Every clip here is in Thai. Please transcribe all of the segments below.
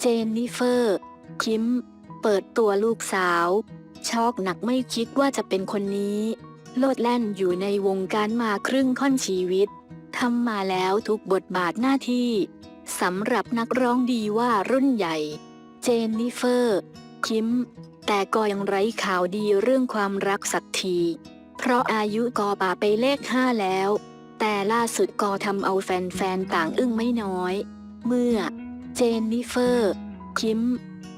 เจนนิเฟอร์ คิม เปิดตัวลูกสาว ช็อกหนักไม่คิดว่าจะเป็นคนนี้ โลดแล่นอยู่ในวงการมาครึ่งค่อนชีวิต ทำมาแล้วทุกบทบาทหน้าที่ สำหรับนักร้องดีว่ารุ่นใหญ่ เจนนิเฟอร์ คิม แต่ก็ยังไร้ข่าวดีเรื่องความรักสักที เพราะอายุกอป่าไปเลขห้าแล้ว แต่ล่าสุดก็ทำเอาแฟนๆต่างอึ้งไม่น้อย เมื่อ เจนนิเฟอร์ คิม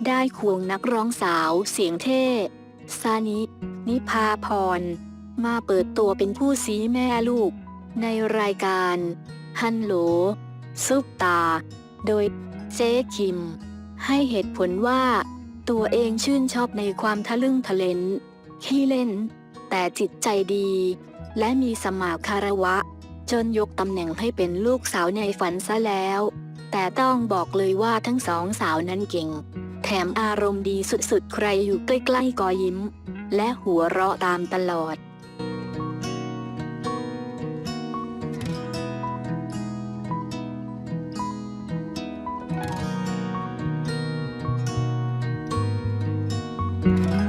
ได้ควงนักร้องสาวเสียงเท่ ซานิ นิพาพร มาเปิดตัวเป็นผู้ซีแม่ลูก ในรายการฮันโหลซุปตา โดยเจ๊คิม ให้เหตุผลว่า ตัวเองชื่นชอบในความทะลึ่งทะเลนขี้เล่น แต่จิตใจดี และมีสมาคารวะ จนยกตำแหน่งให้เป็นลูกสาวในฝันซะแล้ว แต่ต้องบอกเลยว่าทั้งสองสาวนั้นเก่ง แถมอารมณ์ดีสุดๆ ใครอยู่ใกล้ๆก็ยิ้ม และหัวเราะตามตลอด Thank